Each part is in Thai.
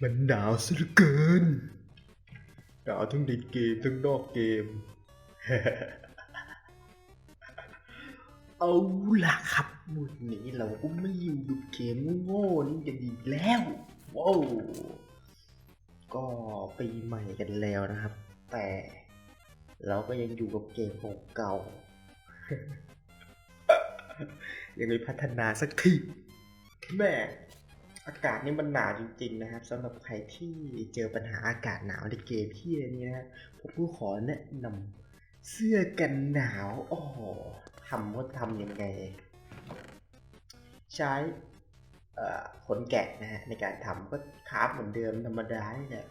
มันหนาวซะเหลือเกิน หนาวทั้งในเกมทั้งนอกเกม เอาล่ะครับวันนี้เราก็ไม่อยู่ดูเกมโง่ๆนี่กันอีกแล้ว ว้าว ก็ปีใหม่กันแล้วนะครับ แต่เราก็ยังอยู่กับเกมเก่า ยังไม่พัฒนาสักที แม่อากาศนี่มันหนาวจริง ๆ นะครับสำหรับใครที่เจอปัญหาอากาศหนาวในเกมที่นี้นะผมก็ขอแนะนำเสื้อกันหนาวอ๋อทำว่าทำยังไง ใช้ขนแกะนะฮะในการทำก็คราฟเหมือนเดิมธรรมดานี่แหละ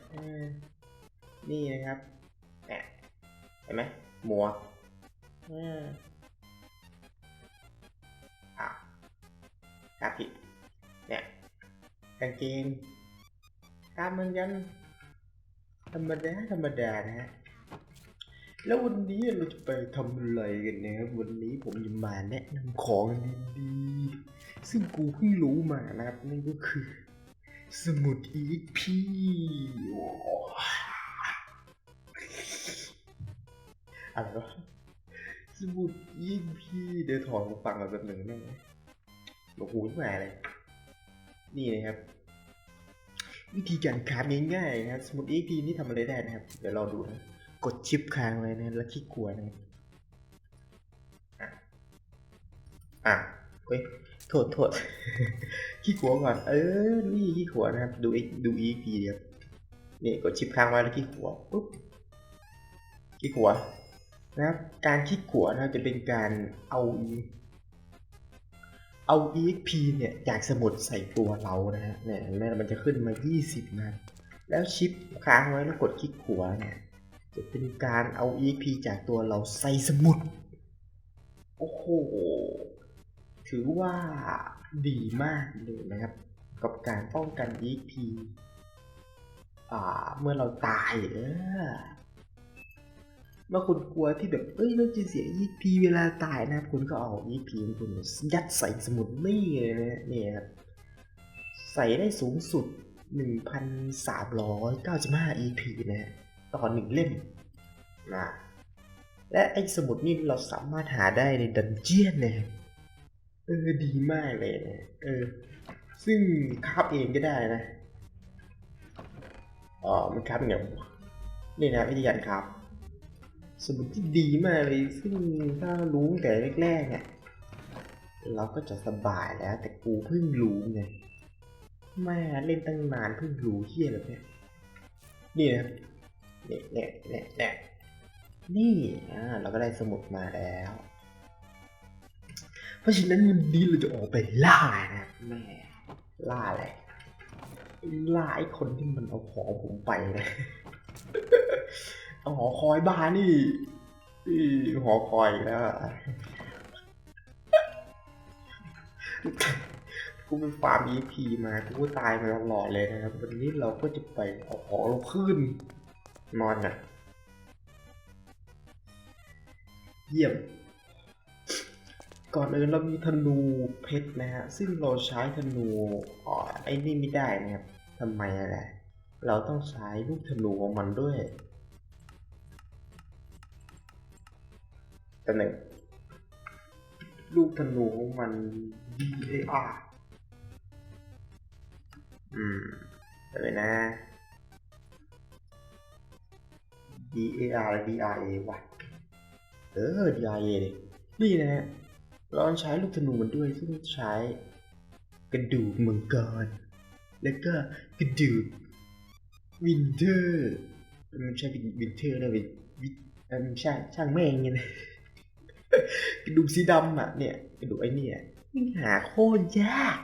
นี่นะครับเนี่ยเห็นไหมหมวกอออะครับผิด เนี่ยกางเกงตามมือนกันธรรมดาธรรมดานะฮะแล้ววันนี้เราจะไปทำอะไรกันนะครับวันนี้ผมจะมาแนะนำของดีๆซึ่งกูเพิ่งรู้มานะครับนั่นก็คือ สมุด EXP อะไรวะสมุด EXP เดี๋ยวถอดหูฟังมาแบบหนึ่งได้ไหมหลวหูมาเลย นี่นะครับ วิธีการคราฟง่ายๆนะครับสมุด EXP นี่ทำอะไรได้นะครับ เดี๋ยวเราดูนะ กดชิปค้างไว้นะแล้วคลิกขวานะอะอะเฮ้ยโทษโทษขี้ขวก่อน เออ นี่ขี้ขวนะครับ ดูอีกดูอีกทีเดียวนี่กดชิปค้างไว้แล้วขี้ขวปุ๊บขี้ขวนะครับ การขี้ขวนะครับจะเป็นการเอา เอา EXP เนี่ยจากสมุดใส่ตัวเรานะฮะเนี่ยแม่มันจะขึ้นมา 20นะแล้วชิปค้างไว้แล้วกดคลิกขวาเนี่ยจะเป็นการเอา EXP จากตัวเราใส่สมุด โอ้โห ถือว่าดีมากเลยนะครับ กับการป้องกัน EXP อ่าเมื่อเราตายเออ เมื่อคุณกลัวที่แบบเอ้ยเราจะเสีย EP เวลาตายนะครับ คุณก็เอา EP ของคุณยัดใส่สมุดนี่เลยนะนี่ครับ ใส่ได้สูงสุด 1,395 EP นะต่อหนึ่งเล่มนะและไอ้สมุดนี่เราสามารถหาได้ในดันเจียนนะเออดีมากเลยนะเออ ซึ่งคราฟเองก็ได้นะอ๋อมันคราฟยังไงวะนี่นะวิธีการคราฟ สมุดที่ดีมากเลยซึ่งถ้ารู้แต่แรกๆเนี่ยเราก็จะสบายแล้ว แต่กูเพิ่งรู้ไงแม่เล่นตั้งนานเพิ่งรู้เที่ยอะไรเนี่ยนี่นะเนี่ยเนี่ยเนี่ยเนี่ยนี่อ่าเราก็ได้สมุดมาแล้ว เพราะฉะนั้นวันนี้เราจะออกไปล่านะแม่ล่าอะไรล่าไอ้คนที่มันเอาของผมไปนะเอา หอคอยบ้านี่อีหอคอยแล้วอะกูไปฟาร์ม EP มากูก็ตายมาตลอดเลยนะครับ วันนี้เราก็จะไปเอาของเราขึ้น นอนน่ะเยี่ยม ก่อนอื่นเรามีธนูเพชรนะฮะ ซึ่งเราใช้ธนูอ๋อไอ้นี่ไม่ได้นะครับทำไมอะไร เราต้องใช้ลูกธนูของมันด้วย ตัวหนึ่งลูกธนูของมัน DAR อืมเดี๋ยวนะ D A R D R A ว่ะ เออ D R A เลยนี่นะฮะเราใช้ลูกธนูมันด้วย ซึ่งใช้กระดูกมังกร แล้วก็กระดูกวินเทอร์ มันใช่วินเทอร์นะวินวิเออไม่ใช่ช่างแม่งไงนะ กระดูกสีดำอะเนี่ยกระดูกไอ้เนี่ยนี่หาโคตรยาก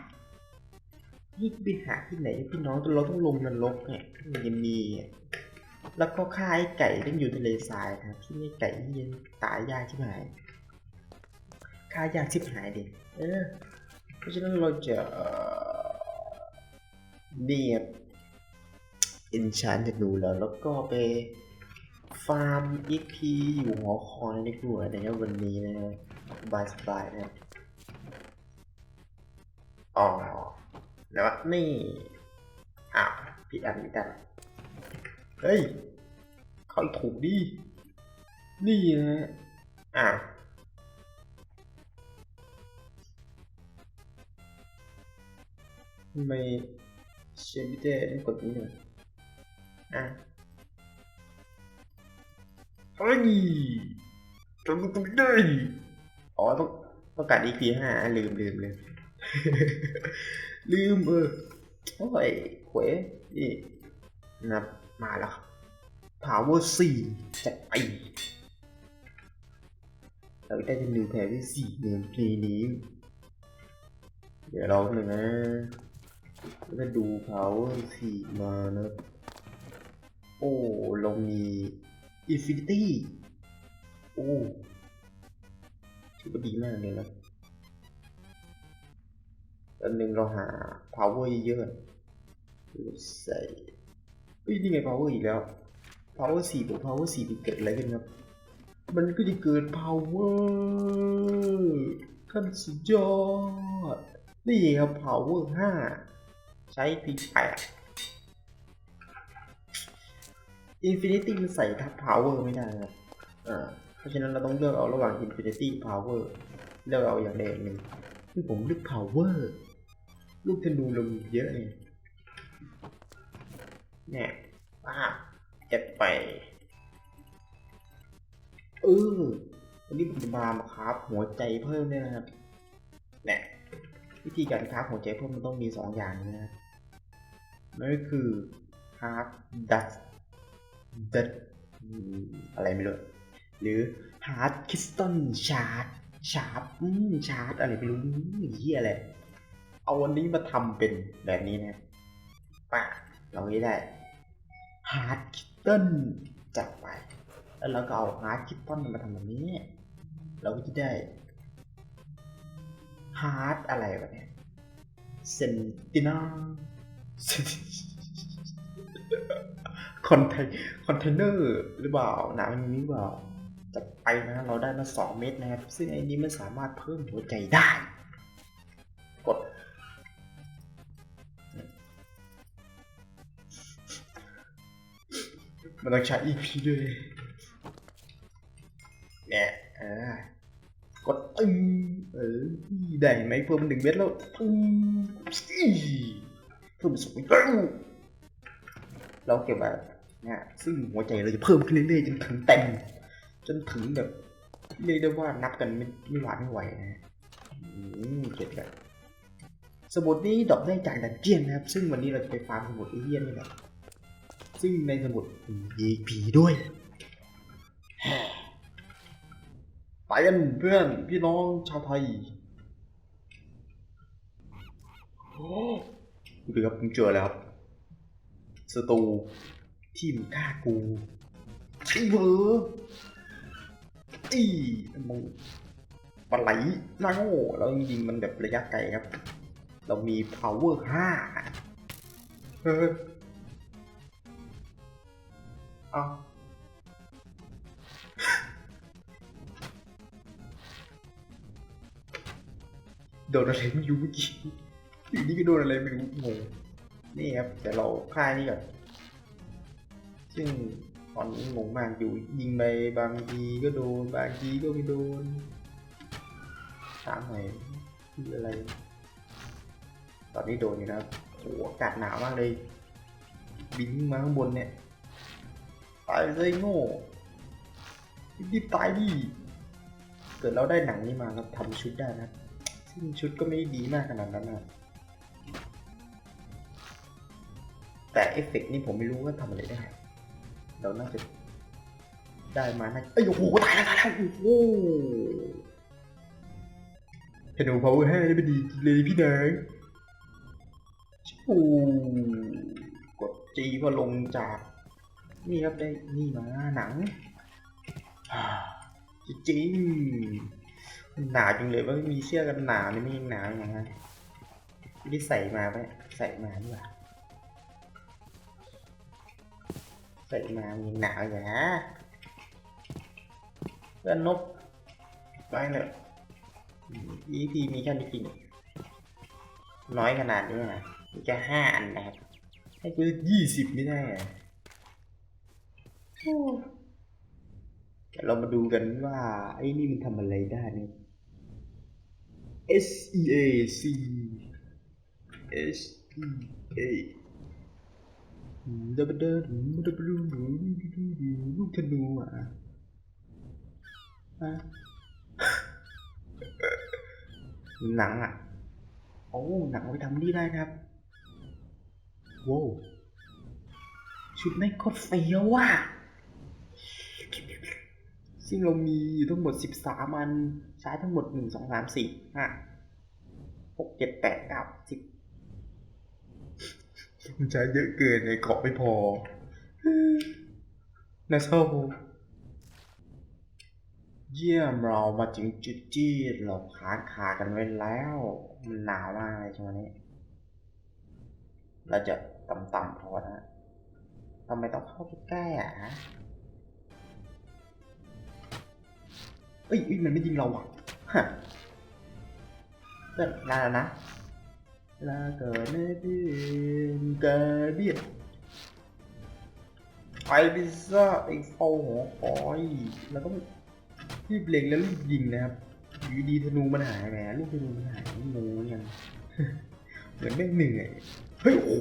นี่ไปหาที่ไหนพี่น้องเราต้องลงนรกเนี่ยมันจะมี แล้วก็ฆ่าไอ้ไก่ต้องอยู่ทะเลทรายนะครับที่นี่ไก่ที่ยังตายยากใชิบหายฆ่ายากชิบหายดิเออ เพราะฉะนั้นเราจะเนียบอินชานจะดูแล้วแล้วก็ไป ฟาร์มอีพีอยู่หอคอยในกลัวนะครับวันนี้นะสบายสบายนะครับอ๋อแล้ววะนี่อ้าวผิดอันผิดอันเฮ้ย เขาถูกดิ นี่นะอ้าวทำไมเชฟบิเต้ต้องกดนี้เลยอะ เฮ้ยทำตรงนี้ได้อ๋อต้องต้องการ EP ห้าลืมลืมลืมลืมเออโอ้ยเขวนี่นะมาแล้วครับ Power 4จะไปเราได้จะนิวแพรที่สี่เมืองพลีนี้ เดี๋ยวเราหนึ่งนะแล้วก็ดู Power 4มานะ โอ้เรามี Infinity โอ้ถือว่าดีมากเลยนะตอนหนึ่งเราหา power เยอะๆใส่เฮ้ยนี่ไง power อีกแล้ว power สี่บวก power สี่มันเกิดอะไรขึ้นครับ มันก็จะเกิด power ขั้นสุดยอด นี่ครับ power ห้าใช้ปีแปด infinity มันใส่ทับ power ไม่ได้ครับอ่าเพราะฉะนั้นเราต้องเลือกเอาระหว่าง infinity power เวอร์แลือกเอาอย่างใดอย่างหนึ่งที่ผมเลือก power ลูกธนูเรามีเยอะไงเนี่ยป้าจัดไปเออวันนี้ผมจะมาครับหัวใจเพิ่มเนี่ยนะครับเนี่ยวิธีการคราฟหัวใจเพิ่มมันต้องมีสองอย่างนะครับนั่นก็คือ hard dust dust อืมอะไรไม่รู้ หรือ hard crystal shard shard อืม shard อะไรไม่รู้เฮียอะไร เอาวันนี้มาทำเป็นแบบนี้นะปะเราได้ hard kitten จัดไป แล้วเราก็เอา hard kitten มาทำแบบนี้ เราก็จะได้ hard อะไรวะเนี่ย sentinel คอนเทนคอนเทนเนอร์หรือเปล่าหนามันนี้หรือเปล่าจัดไปนะเราได้มาสองเม็ดนะครับ ซึ่งไอ้นี้มันสามารถเพิ่มหัวใจได้ กด มันต้องใช้ EP ด้วยเนี่ยอ่ากดตึงเออได้ไหมเพิ่มหนึ่งเม็ดแล้วตึงอี้เพิ่มเป็นสองเม็ดแล้วเราเก็บแบบ นี่ยซึ่งหัวใจเราจะเพิ่มขึ้นเรื่อยๆจนถึงเต็ม จนถึงแบบเรียกได้ว่านับกันไม่ไม่หวาดไม่ไหวนะฮะอืมเก็บแบบสมุดนี้ดรอปได้จากดันเจียนนะครับ ซึ่งวันนี้เราจะไปฟาร์มสมุดเอเลียนนี่แหละซึ่งในสมุดมี EP ด้วย ไปกันเพื่อนพี่น้องชาวไทยโอ้ดูครับผมเจอแล้วครับสตู ที่มนฆ่ากูใช่เวอร์อีมึงปลาไหลหน้าโง่แล้วยิงมันแบบระยะไกลครับ เรามี power 5เฮ้ยเอาโดนอะไรไม่รู้เมื่อกี้อยู่นี่ก็โดนอะไรไม่รู้งงนี่ครับแต่เราฆ่ายนี่ก่อน ซึ่งตอนนี้งงมากอยู่ยิงไปบางทีก็โดน บางทีก็ไม่โดนถามหน่อยคืออะไร ตอนนี้โดนอยู่นะครับโอ้โหอากาศหนาวมากเลย บินมาข้างบนเนี่ยตายเลยโง่รีบตายดิเกิดเราได้หนังนี้มาครับทำชุดได้นะซึ่งชุดก็ไม่ได้ดีมากขนาดนั้นนะแต่เอฟเฟกต์นี่ผมไม่รู้ว่าทำอะไรได้ เราน่าจะได้มาน่าเอ้ยโอ้โหตายแล้วตายแล้วโอ้โหเห็นโอพาวเวอร์ห้าได้ไม่ดีเลยพี่นางโอ้กดจีพอลงจาก นี่ครับได้นี่มาหนังอ่าจริงหนาจริงเลยว่ามีเสื้อกันหนาวนี่ไม่ยังหนาวอย่างไรไม่ใส่มาปใส่มาดีกว่า ใส่มามีหนาวอย่างนะเพื่อนนกไปเลยอีพีมีแค่นี้จริงน้อยขนาดนี้นะแค่ห้าอันนะครับให้กูยี่สิบไม่ได้เหรอโอ้เดี๋ยวเรามาดูกันว่า ไอ้นี่มันทำอะไรได้เนี่ย S E A C S E A เดบเดอดูดบดูดูดูดูลูกธนูอะหนังอะ โอ้หนังไปทำนี่ได้ครับว้าวชุดไม่โคตรเฟี้ยวว่ะซึ่งเรามีอยู่ทั้งหมด 13 อัน ใช้ทั้งหมด 1 2 3 4 5 6 7 8 9 10 มันใช้เยอะเกินในเกาะไม่พอนะโซเยี่ยมเรามาถึงจุดที่เราค้างคากันไว้แล้ว มันหนาวมากเลยช่วงนี้ เราจะต่ำๆพอนะทำไมต้องเข้าไปใกล้อะฮะเอ้ยเอ้ยมันไม่ยิงเราอะฮะเลิกนานแล้วนะ ลาเกิดในที่เกิดเบียดไอพิซซ่าไอโฟหัวคอยแล้วก็รีบเล็งแล้วรีบยิงนะครับอยู่ดีธนูมันหายแหมลูกธนูมันหายไม่รู้ยังเหมือนไม่งเหนื่อยเฮ้ยโอ้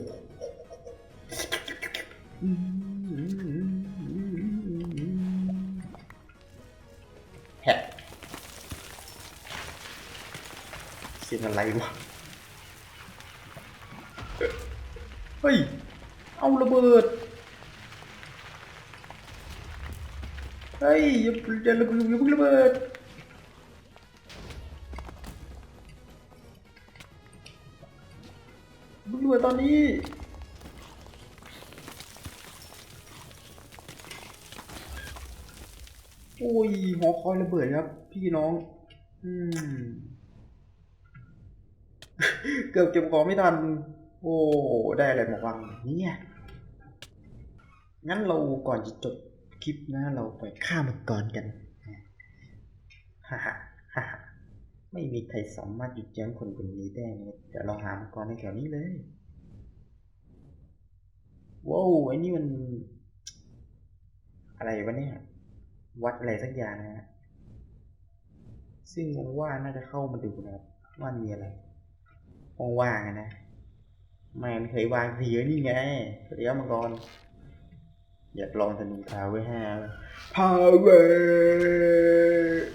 แฮะเสียงอะไรวะ เฮ้ย เอาระเบิด เฮ้ยอย่าอย่าระเบิดอย่าเพิ่งระเบิดเพิ่งระเบิดตอนนี้ โอ้ยหอคอยระเบิดครับ พี่น้อง อืม เกือบเก็บของไม่ทัน โอ้ ได้อะไรมาบ้างเนี่ย งั้นเราก่อนจะจบคลิปนะ เราไปฆ่ามังกรกันฮ่าฮ่าฮ่าไม่มีใครสามารถหยุดยั้งคนคนนี้ได้นะเดี๋ยวเราหามังกรในแถวนี้เลยว้าวไอ้นี่มัน อะไรวะเนี่ย วัดอะไรสักอย่างนะฮะซึ่งผมว่าน่าจะเข้ามาดูนะครับว่ามีอะไรว่างๆนะ ม่มันเคยวางทีไว้นี่ไงเดี๋ยวมังกรอยากลองธนูพาวเวอร์ห้าพาวเวอร์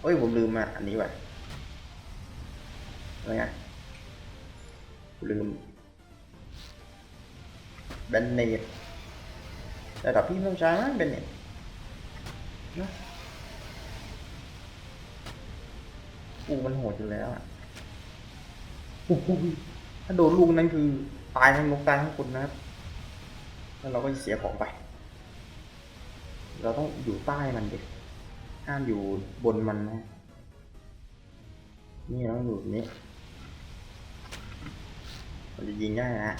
เฮ้ยผมลืมอะอันนี้ว่ะอะไรไงลืมแบนเนตระดับพี่ไม่ต้องใช้นะแบนเนตนะ อูมันโหดอยู่แล้วอะโอ้โหถ้าโดนลูกนั้นคือตายทั้งนกตายทั้งคนนะครับ แล้วเราก็เสียของไป เราต้องอยู่ใต้มันเด็กห้ามอยู่บนมันนะ นี่เราต้องอยู่นี้ มันจะยิงได้นะ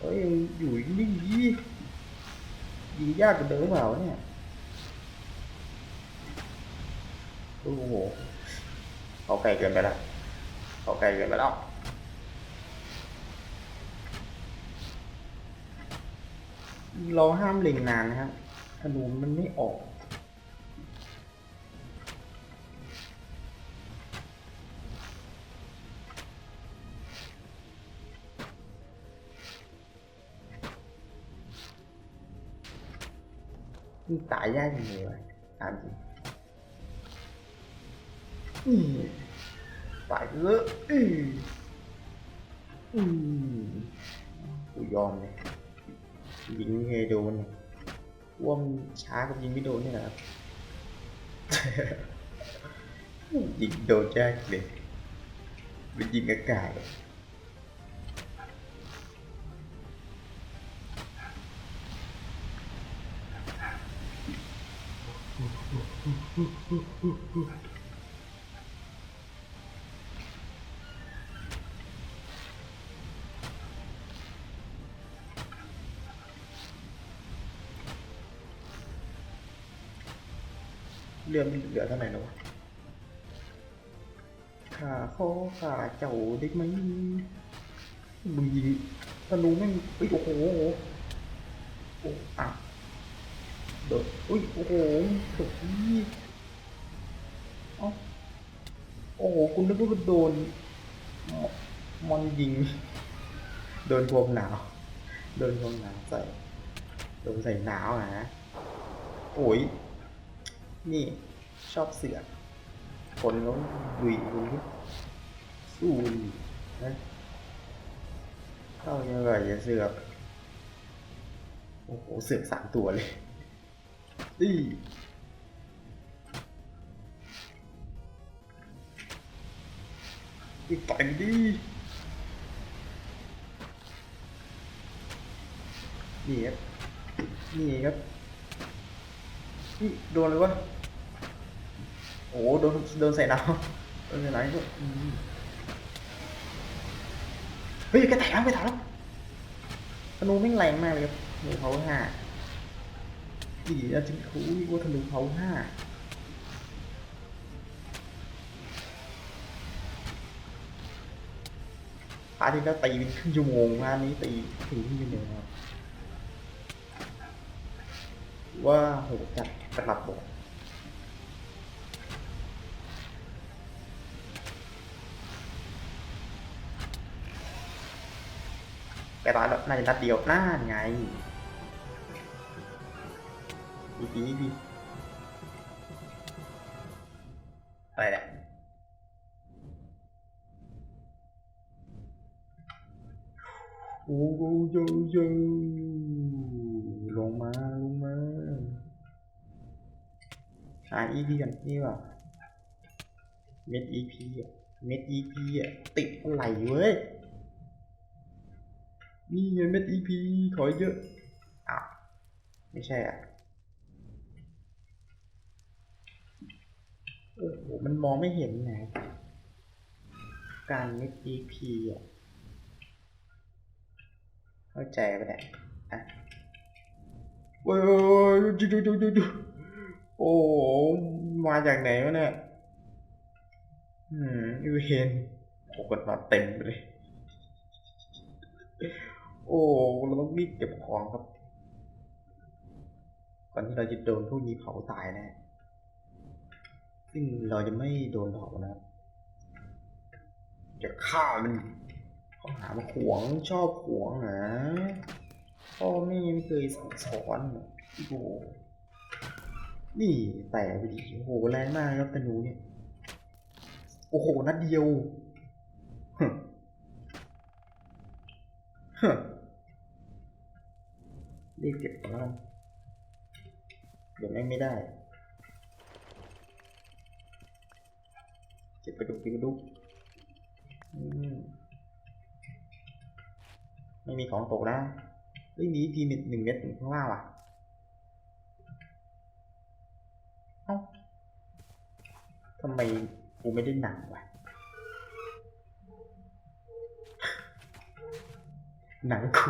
เอ้ยอยู่นิ่งๆดิยิงยากกว่าเดิมเปล่าเนี่ยโอ้โหเขาไกลเกินไปแล้วเขาไกลเกินไปแล้วเราห้ามเล็งนานนะครับธนูมันไม่ออก นตายยากยังไงวะตามจริงอืมตายเลอะอืมอืมกูยอมเลยยิงให้โดนว่ามช้ากับยิงไม่โดนเนี่ยนะครับยิงโดนยากเลยมันยิงอากาศ เรื่อมันเหลือเท่าไหร่แล้วะขาข้อขาเจ้าเด็กไหมมึงยิงธนูแม่งอโอ้โหโอ้อะโดดอุ้ยโอ้โหสุดที่ โอ้โห คุณนึกว่าโดน มอนยิง โดนพวงหนาว โดนพวงหนาวใส่ โดนใส่หนาวอะนะโอ้ย นี่ชอบเสือกคนเขาดุยดูดิสู้นะเข้ายังไงจะเสือก โอ้โห เสือกสามตัวเลยดิอี กต่อยดิ นี่ครับ นี่ครับ นี่โดนเลยวะ โอ้โดนโดนใส่น้ำโดนใส่น้ำก็เฮ้ยแกแตกแล้วแกแตกแล้วธนูแม่แรงมากเลยครับธนูเขาห้าดีนะจึงคุยว่าธนูเขาห้า พาที่แล้วตีเป็นครึ่งชั่วโมงงานนี้ตีถึงครึ่งชั่วโมงครับว่าโหจัดกระดับบอกแกตายแล้วน่าจะนัดเดียวน่าไงอีกที โอ้โหโยโยลงมาลงมาหา EP กันนี่ว่ะเม็ด EP อะเม็ด EP อะติดอะไรเว้ยนี่ไงเม็ด EP ขอเยอะอ้าวไม่ใช่อะโอ้โหมันมองไม่เห็นนะการเม็ด EP อะ เข้าใจปะเนี่ยอะโอ้ยดูดูดูดูดูโอ้มาจากไหนวะเนี่ยอืมอีเวนโอ้กันมาเต็มเลย โอ้เราต้องรีบเก็บของครับก่อนที่เราจะโดนพวกนี้เผาตายแนะซึ่งเราจะไม่โดนเผานะครับจะฆ่ามัน ข้อหามาขวงชอบขวงนะพ่อแม่ไม่เคยสั่งสอนโอ้โหนี่แต่ไปดิโอ้โหแรงมากครับธนูเนี่ย โอ้โห นัดเดียวรีบเก็บของแล้วเดี๋ยวแม่งไม่ได้ เก็บไปดูเก็บไปดูกอืม ไม่มีของตกนะเฮ้ยมีพีหนึ่งหนึ่งเม็ดข้างล่างว่ะเอ้าทำไมกูไม่ได้หนังวะหนังกู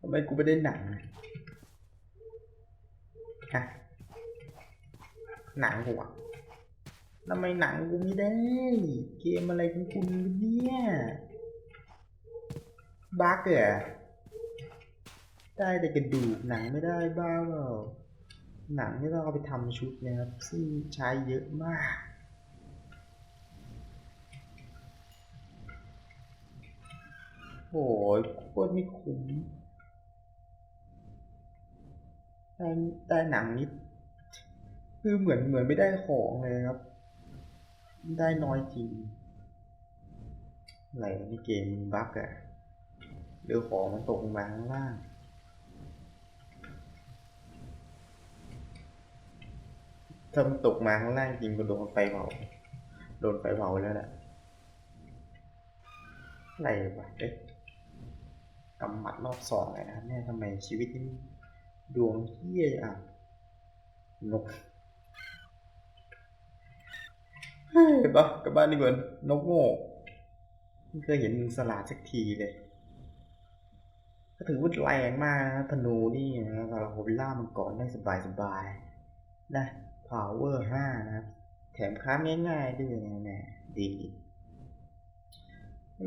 ทำไมกูไม่ได้หนังฮะหนังกูอะทำไมหนังกูไม่ได้ เกมอะไรของคุณเนี่ย บักเหรอได้แต่กระดูกหนังไม่ได้บ้าเปล่าหนังที่เราเอาไปทำชุดนะครับซึ่งใช้เยอะมากโอ้ยโคตรไม่คุ้มได้ได้หนังนิด คือเหมือนเหมือนไม่ได้ของเลยครับ ได้น้อยจริงอะไรในเกมบั๊กอะ เดี๋ยวของมันตกลงมาข้างล่าง ถ้ามันตกมาข้างล่างจริงก็โดนไฟเผา โดนไฟเผาแล้วแหละอะไรวะเอ๊ะกำหมัดรอบสองเลยนะครับเนี่ยทำไมชีวิตนี้ดวงเฮี้ยอะนกเฮ้ยบ้ากลับบ้านดีกว่านกโง่ไม่เคยเห็นมึงสลาดสักทีเลย ก็ถือว่าแรงมากนะธนูนี่นะเราล่ามันก่อนได้สบายสบายๆนะ power 5นะครับ แถมค้ามง่ายๆด้วยนะแน่ดี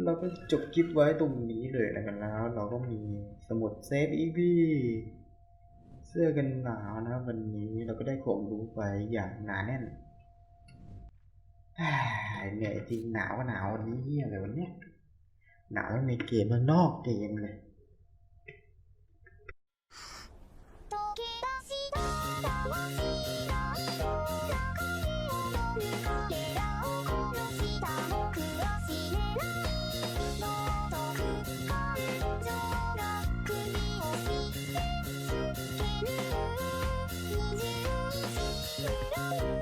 เราก็จบคลิปไว้ตรงนี้เลยแล้วกันแล้ว เราก็มีสมุดเซฟอีวีเสื้อกันหนาวนะครับวันนี้เราก็ได้ความรู้ไปอย่างหนาแน่นอ่าเหนื่อยจริงหนาวหนาววันนี้เฮียอะไรวันเนี้ยหนาวในเกมมันนอกเกมเลย